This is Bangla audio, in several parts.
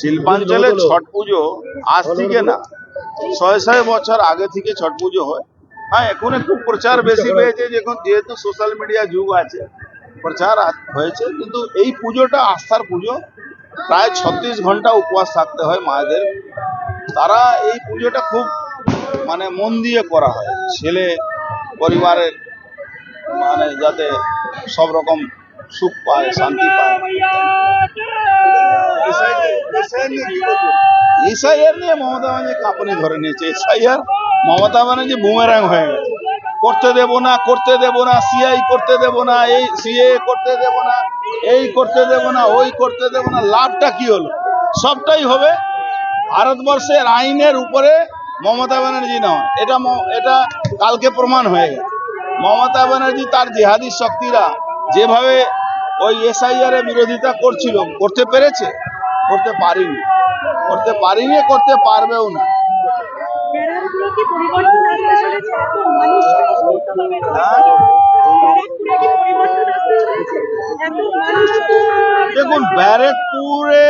শিল্পাঞ্চলে ছট পুজো আজ থেকে না। ছয় ছয় বছর আগে থেকে ছট পুজো হয়। হ্যাঁ এখন একটু প্রচার বেশি পেয়েছে যখন যেহেতু সোশ্যাল মিডিয়া যুগ আছে প্রচার হয়েছে কিন্তু এই পুজোটা আস্থার পুজো। প্রায় ছত্রিশ ঘণ্টা উপবাস থাকতে হয় মায়েদের। তারা এই পুজোটা খুব মানে মন দিয়ে করা হয়। ছেলে পরিবারের মানে যাতে সব রকম সুখ পায়, শান্তি পায়। এসআইআর নিয়ে মমতা ব্যানার্জি কাঁপুনি ধরে নিয়েছে। এসআইআর মমতা ব্যানার্জি বুমেরাং হয়ে গেছে। করতে দেব না, করতে দেব না, সিআই করতে দেব না, এই সিএ করতে দেব না, এই করতে দেব না, ওই করতে দেব না, লাভটা কি হলো? সবটাই হবে ভারতবর্ষের আইনের উপরে মমতা ব্যানার্জি নয় এটা এটা কালকে প্রমাণ হয়ে গেছে। মমতা ব্যানার্জি তার জেহাদি শক্তিরা যেভাবে ওই এসআইআর এর বিরোধিতা করছিল। করতে পেরেছে? করতে পারিনি। করতে পারিনি করতে পারবেও না। হ্যাঁ? দেখুন ব্যারেকপুরে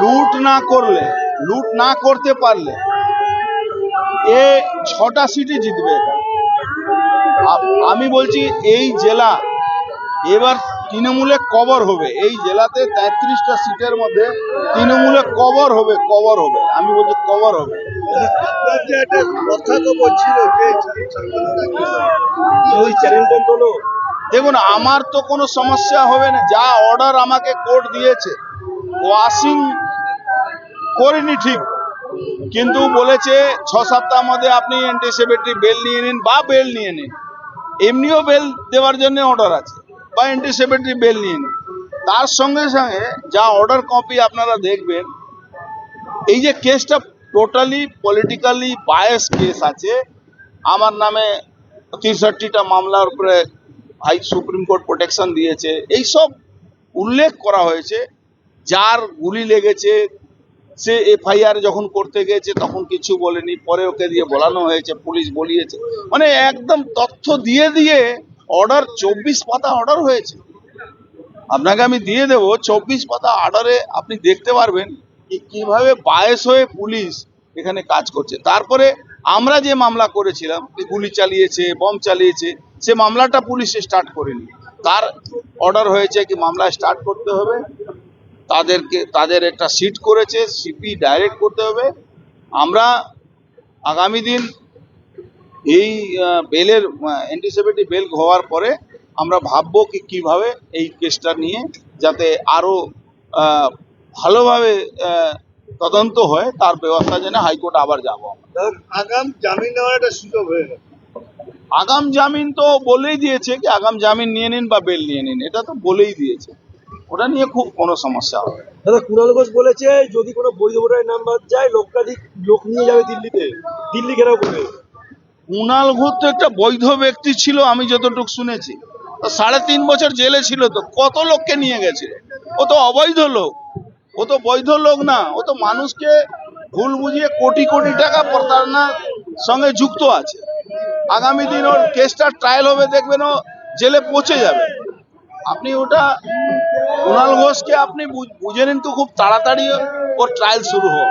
লুট না করলে লুট না করতে পারলে এ ছটা সিটি জিতবে আমি বলছি এই জেলা এবার তৃণমূলে কবর হবে। এই জেলাতে তেত্রিশটা সিটের মধ্যে তৃণমূলে কবর হবে কবর হবে। আমি বলছি কবর হবে। একটা কথা তো বলছিল যে ওই দেখুন আমার তো কোনো সমস্যা হবে না। যা অর্ডার আমাকে কোর্ট দিয়েছে ওয়াশিং করিনি ঠিক। কিন্তু বলেছে ছ সপ্তাহ মধ্যে আপনি অ্যান্টিসেপ্টিক বেল নিয়ে নিন বা বেল নিয়ে নিন। এমনিও বেল দেওয়ার জন্য অর্ডার আছে। বা অ্যান্টিসেপ্টিক বেল নিয়ে নিন। তার সঙ্গে সঙ্গে যা অর্ডার কপি আপনারা দেখবেন, এই যে কেসটা টোটালি পলিটিক্যালি বায়াস কেস আছে, আমার নামে তিরষট্টিটা মামলার উপরে হাই সুপ্রিম কোর্ট প্রোটেকশন দিয়েছে, এই সব উল্লেখ করা হয়েছে, যার গুলি লেগেছে, সে এফআইআর যখন করতে গেছে তখন কিছু বলেনি, পরে ওকে দিয়ে বলানো হয়েছে, পুলিশ বলিয়েছে। মানে একদম তথ্য দিয়ে দিয়ে অর্ডার চব্বিশ পাতা অর্ডার হয়েছে। আপনাকে আমি দিয়ে দেবো, চব্বিশ পাতা অর্ডারে আপনি দেখতে পারবেন কি, কীভাবে বায়স হয়ে পুলিশ এখানে কাজ করছে। তারপরে আমরা যে মামলা করেছিলাম গুলি চালিয়েছে বম চালিয়েছে, সে মামলাটা পুলিশ স্টার্ট করেনি। তার অর্ডার হয়েছে কি, মামলা স্টার্ট করতে হবে। তাদেরকে, তাদের একটা সিট করেছে সিপি ডাইরেক্ট করতে হবে। আমরা আগামী দিন এই বেলের অ্যান্টিসেপ্টিক বেল হওয়ার পরে আমরা ভাববো কি কীভাবে এই কেসটা নিয়ে যাতে আরও আহ, ভালোভাবে আহ, তদন্ত হয় তার ব্যবস্থা যেন হাইকোর্ট আবার যাব আগাম জামিন নেওয়ার একটা সুযোগ হয়ে গেল। আগাম জামিন তো বলেই দিয়েছে কি আগাম জামিন নিয়ে নিন বা বেল নিয়ে নিন এটা তো বলেই দিয়েছে। ওটা নিয়ে খুব কোনো সমস্যা হবে দাদা কুণাল ঘোষ বলেছে যদি কোনো বৈধ ভোটারের নাম্বার যায় লক্ষাধিক লোক নিয়ে যাবে দিল্লিতে। দিল্লি ঘেরাও করবে। কুণাল ঘোষ তো একটা বৈধ ব্যক্তি ছিল, আমি যতটুকু শুনেছি। সাড়ে তিন বছর জেলে ছিল তো, কত লোককে নিয়ে গেছিল ও তো অবৈধ লোক। ও তো বৈধ লোক না, ও তো মানুষকে ভুল বুঝিয়ে কোটি কোটি টাকা প্রতারণার সঙ্গে যুক্ত আছে। আগামী দিন ওর কেসটা ট্রায়াল হবে, দেখবেন ও জেলে পৌঁছে যাবে। আপনি ওটা কুণাল ঘোষকে আপনি বুঝে নিন তো খুব তাড়াতাড়ি ওর ট্রায়াল শুরু হোক।